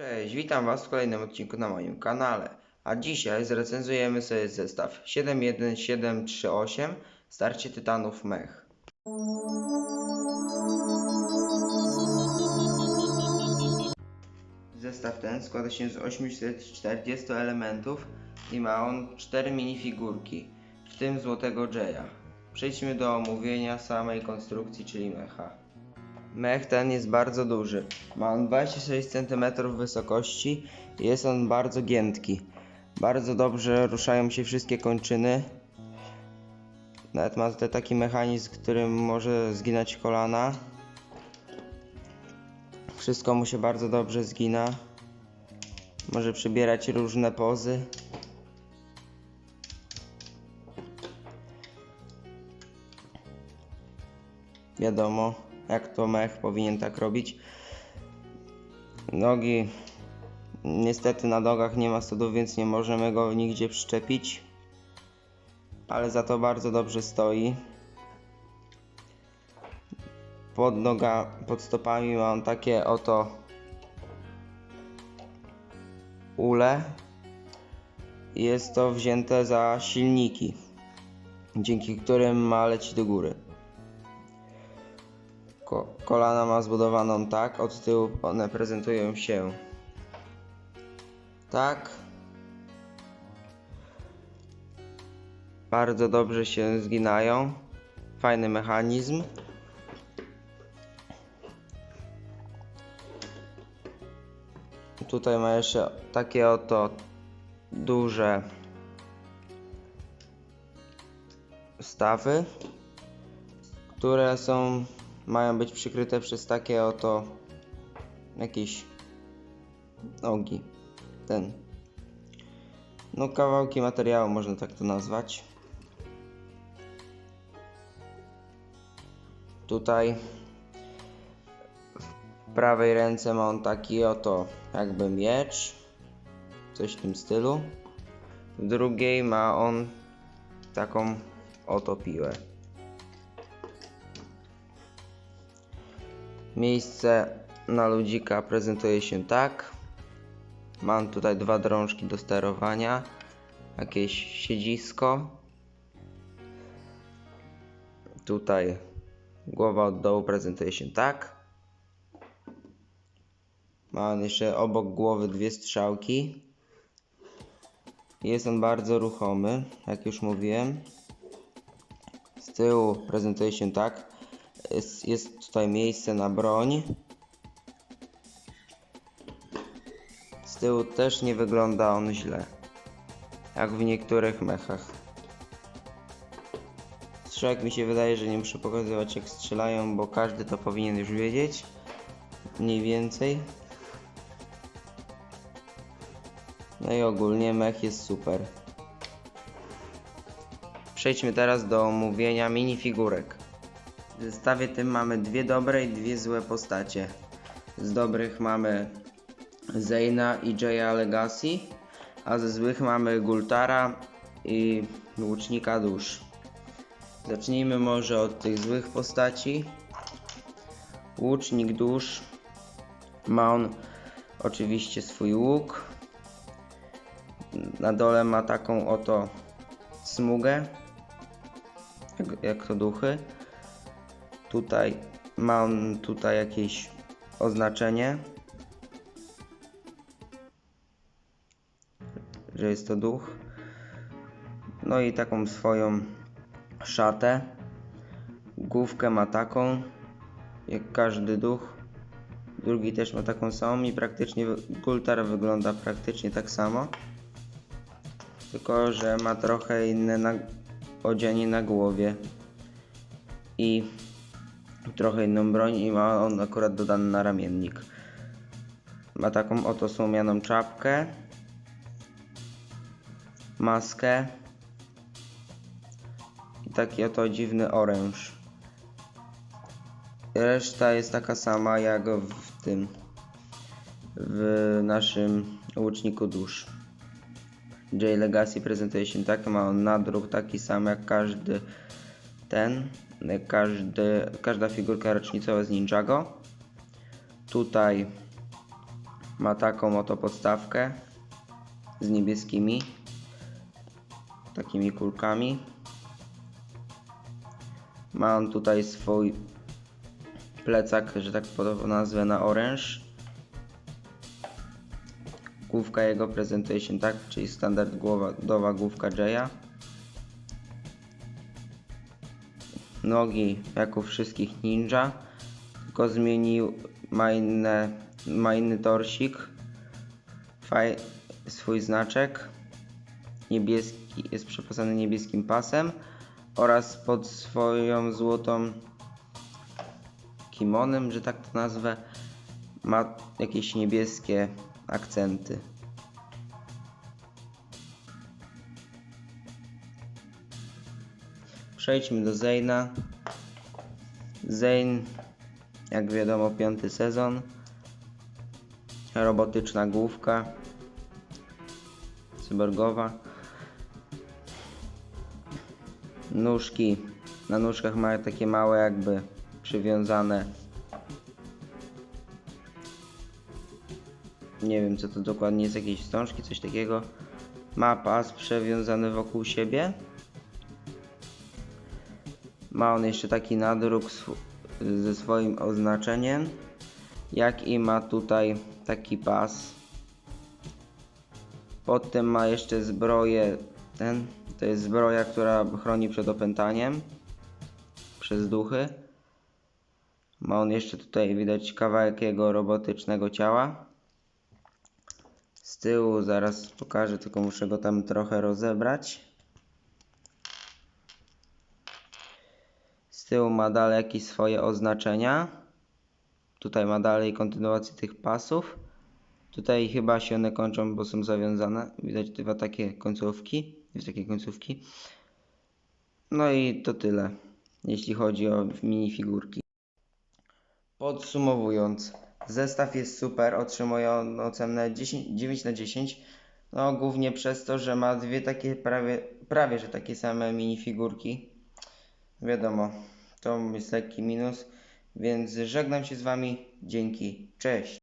Cześć, witam Was w kolejnym odcinku na moim kanale. A dzisiaj zrecenzujemy sobie zestaw 71738 Starcie Tytanów Mech. Zestaw ten składa się z 840 elementów i ma on 4 minifigurki, w tym złotego Jaya. Przejdźmy do omówienia samej konstrukcji, czyli mecha. Mech ten jest bardzo duży. Ma on 26 cm wysokości i jest on bardzo giętki. Bardzo dobrze ruszają się wszystkie kończyny. Nawet ma tutaj taki mechanizm, którym może zginać kolana. Wszystko mu się bardzo dobrze zgina. Może przybierać różne pozy. Wiadomo, jak to mech powinien tak robić. Nogi. Niestety na nogach nie ma studów, więc nie możemy go nigdzie przyczepić. Ale za to bardzo dobrze stoi. Pod noga, pod stopami ma on takie oto ule. Jest to wzięte za silniki, dzięki którym ma lecieć do góry. Ko kolana ma zbudowaną tak, od tyłu one prezentują się tak. Bardzo dobrze się zginają. Fajny mechanizm. Tutaj ma jeszcze takie oto duże stawy, które są mają być przykryte przez takie oto jakieś nogi. Ten. No kawałki materiału można tak to nazwać. Tutaj w prawej ręce ma on taki oto jakby miecz. Coś w tym stylu. W drugiej ma on taką oto piłę. Miejsce na ludzika prezentuje się tak. Mam tutaj dwa drążki do sterowania, jakieś siedzisko. Tutaj głowa od dołu prezentuje się tak. Mam jeszcze obok głowy dwie strzałki. Jest on bardzo ruchomy, jak już mówiłem. Z tyłu prezentuje się tak. Jest, jest tutaj miejsce na broń. Z tyłu też nie wygląda on źle. Jak w niektórych mechach. Strzałek mi się wydaje, że nie muszę pokazywać jak strzelają, bo każdy to powinien już wiedzieć. Mniej więcej. No i ogólnie mech jest super. Przejdźmy teraz do omówienia minifigurek. W zestawie tym mamy dwie dobre i dwie złe postacie. Z dobrych mamy Zeyna i Jaya Legacy, a ze złych mamy Gultara i Łucznika Dusz. Zacznijmy może od tych złych postaci. Łucznik Dusz ma on oczywiście swój łuk. Na dole ma taką oto smugę, jak, jak to duchy. Tutaj ma on tutaj jakieś oznaczenie, że jest to duch. No i taką swoją szatę. Główkę ma taką, jak każdy duch. Drugi też ma taką samą i praktycznie Gultar wygląda praktycznie tak samo. Tylko, że ma trochę inne na... odzianie na głowie. I trochę inną broń i ma on akurat dodany na ramiennik. Ma taką oto słomianą czapkę, maskę i taki oto dziwny oręż. Reszta jest taka sama jak w tym, w naszym łuczniku dusz. J Legacy prezentuje się tak, ma on nadruk taki sam jak każdy ten, każdy, każda figurka rocznicowa z Ninjago. Tutaj Ma taką oto podstawkę z niebieskimi takimi kulkami. Ma on tutaj swój plecak, że tak to nazwę, na oręż. Główka jego prezentuje się tak, czyli standardowa główka Jaya. Nogi jak u wszystkich ninja, tylko zmienił, ma, inne, ma inny torsik, faj, swój znaczek, niebieski, jest przepasany niebieskim pasem oraz pod swoją złotą kimonem, że tak to nazwę, ma jakieś niebieskie akcenty. Przejdźmy do Zayna. Zayn, jak wiadomo, piąty sezon. Robotyczna główka. Cyborgowa. Nóżki. Na nóżkach ma takie małe jakby przywiązane. Nie wiem co to dokładnie jest, jakieś wstążki, coś takiego. Ma pas przewiązany wokół siebie. Ma on jeszcze taki nadruk sw- ze swoim oznaczeniem, jak i ma tutaj taki pas. Pod tym ma jeszcze zbroję, ten, to jest zbroja, która chroni przed opętaniem przez duchy. Ma on jeszcze tutaj widać kawałek jego robotycznego ciała. Z tyłu zaraz pokażę, tylko muszę go tam trochę rozebrać. Z tyłu ma dalej jakieś swoje oznaczenia. Tutaj ma dalej kontynuację tych pasów. Tutaj chyba się one kończą, bo są zawiązane. Widać dwa takie końcówki. Jest takie końcówki. No i to tyle, jeśli chodzi o minifigurki. Podsumowując, zestaw jest super, otrzymuje ocenę 10, 9 na 10. No głównie przez to, że ma dwie takie prawie, prawie że takie same minifigurki. Wiadomo, to jest lekki minus, więc żegnam się z Wami. Dzięki, cześć.